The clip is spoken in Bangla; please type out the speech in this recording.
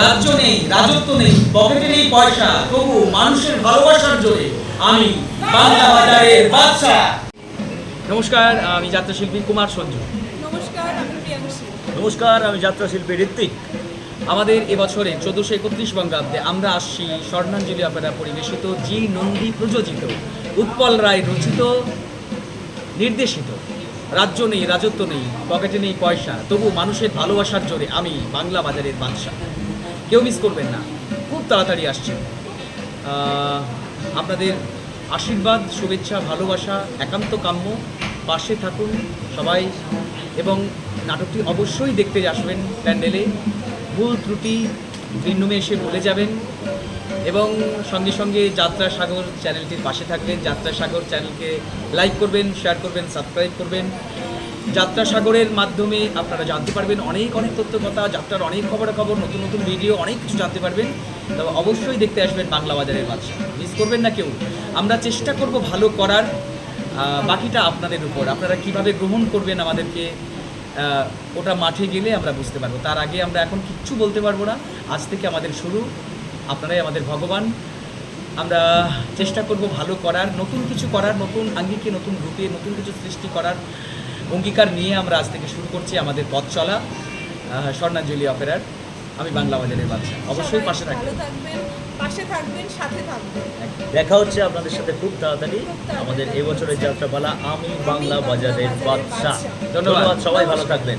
রাজ্য নেই রাজত্ব নেই পকেটে নেই পয়সা তবু মানুষের ভালোবাসার জোরে আমি বাংলা বাজারের বাদশা নমস্কার আমি যাত্রাশিল্পী কুমার সঞ্জু। নমস্কার আমি প্রিয়াংশী। নমস্কার আমি যাত্রা শিল্পী ঋত্বিক। আমাদের এবছরে চোদ্দোশো একত্রিশ বঙ্গাব্দে আমরা আসছি স্বর্ণাঞ্জলি অপেরা পরিবেশিত জি নন্দী প্রযোজিত উৎপল রায় রচিত নির্দেশিত। রাজ্য নেই রাজত্ব নেই পকেটে নেই পয়সা তবু মানুষের ভালোবাসার জোরে আমি বাংলা বাজারের বাদশা কেউ মিস করবেন না। খুব তাড়াতাড়ি আসছে। আপনাদের আশীর্বাদ, শুভেচ্ছা, ভালোবাসা, একান্ত কাম্য, পাশে থাকুন সবাই এবং নাটকটি অবশ্যই দেখতে আসবেন প্যান্ডেলে। ভুল ত্রুটি গ্রিন রুমে এসে বলে যাবেন এবং সঙ্গে সঙ্গে যাত্রা সাগর চ্যানেলটির পাশে থাকবেন। যাত্রা সাগর চ্যানেলকে লাইক করবেন শেয়ার করবেন সাবস্ক্রাইব করবেন। যাত্রা সাগরের মাধ্যমে আপনারা জানতে পারবেন অনেক অনেক তথ্য কথা যাত্রার অনেক খবরাখবর, নতুন নতুন ভিডিও অনেক কিছু জানতে পারবেন। তবে অবশ্যই দেখতে আসবেন বাংলা বাজারের বাদশা। মিস করবেন না কেউ? আমরা চেষ্টা করব ভালো করার বাকিটা আপনাদের উপর। আপনারা কীভাবে গ্রহণ করবেন আমাদেরকে ওটা মাঠে গেলে আমরা বুঝতে পারব। তার আগে আমরা এখন কিচ্ছু বলতে পারব না। আজ থেকে আমাদের শুরু। আপনারাই আমাদের ভগবান। আমরা চেষ্টা করব ভালো করার, নতুন কিছু করার, নতুন আঙ্গিকে, নতুন রূপে, নতুন কিছু সৃষ্টি করার। অঙ্গীকার নিয়ে আমরা আজ থেকে শুরু করছি আমাদের পথ চলা। স্বর্ণাঞ্জলি অপেরার। আমি বাংলা বাজারের বাচ্চা অবশ্যই পাশে থাকবেন। পাশে থাকবেন সাথে থাকবেন। দেখা হচ্ছে আপনাদের সাথে খুব তাড়াতাড়ি। আমাদের এবছরের যাত্রাপালা আমি বাংলা বাজারের বাদশাহ। ধন্যবাদ। সবাই ভালো থাকবেন।